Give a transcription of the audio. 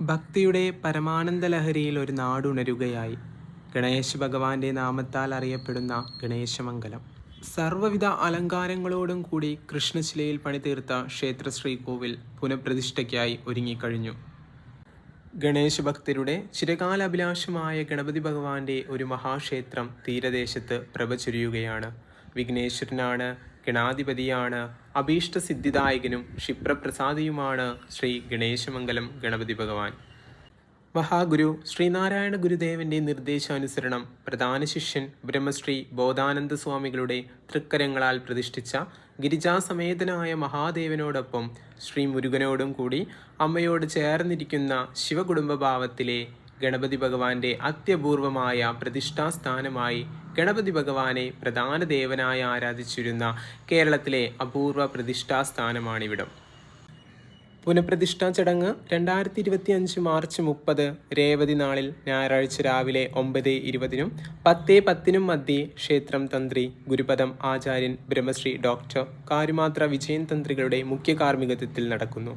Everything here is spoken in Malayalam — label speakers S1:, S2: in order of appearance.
S1: ഭക്തിയുടെ പരമാനന്ദ ലഹരിയിൽ ഒരു നാടുണരുകയായി. ഗണേശ ഭഗവാന്റെ നാമത്താൽ അറിയപ്പെടുന്ന ഗണേശമംഗലം. സർവവിധ അലങ്കാരങ്ങളോടും കൂടി കൃഷ്ണശിലയിൽ പണിതീർത്ത ക്ഷേത്ര ശ്രീകോവിൽ പുനഃപ്രതിഷ്ഠയ്ക്കായി ഒരുങ്ങിക്കഴിഞ്ഞു. ഗണേശ ഭക്തരുടെ ചിരകാല അഭിലാഷമായ ഗണപതി ഭഗവാന്റെ ഒരു മഹാക്ഷേത്രം തീരദേശത്ത് പ്രഭ ചുരിയുകയാണ് വിഘ്നേശ്വരനാണ് ഗണാധിപതിയാണ്. അഭീഷ്ടസിദ്ധിദായകനും ക്ഷിപ്രപ്രസാദിയുമാണ് ശ്രീ ഗണേശമംഗലം ഗണപതി ഭഗവാൻ. മഹാഗുരു ശ്രീനാരായണ ഗുരുദേവന്റെ നിർദ്ദേശാനുസരണം പ്രധാന ശിഷ്യൻ ബ്രഹ്മശ്രീ ബോധാനന്ദ സ്വാമികളുടെ തൃക്കരങ്ങളാൽ പ്രതിഷ്ഠിച്ച ഗിരിജാസമേതനായ മഹാദേവനോടൊപ്പം ശ്രീ മുരുകനോടും കൂടി അമ്മയോട് ചേർന്നിരിക്കുന്ന ശിവകുടുംബഭാവത്തിലെ ഗണപതി ഭഗവാന്റെ അത്യപൂർവമായ പ്രതിഷ്ഠാസ്ഥാനമായി ഗണപതി ഭഗവാനെ പ്രധാന ദേവനായി ആരാധിച്ചിരുന്ന കേരളത്തിലെ അപൂർവ പ്രതിഷ്ഠാസ്ഥാനമാണിവിടം. പുനഃപ്രതിഷ്ഠാ ചടങ്ങ് രണ്ടായിരത്തി ഇരുപത്തി അഞ്ച് മാർച്ച് മുപ്പത് രേവതി നാളിൽ ഞായറാഴ്ച രാവിലെ ഒമ്പത് ഇരുപതിനും പത്ത് പത്തിനും മധ്യേ ക്ഷേത്രം തന്ത്രി ഗുരുപദം ആചാര്യൻ ബ്രഹ്മശ്രീ ഡോക്ടർ കാരുമാത്ര വിജയൻ തന്ത്രികളുടെ മുഖ്യ കാർമ്മികത്വത്തിൽ നടക്കുന്നു.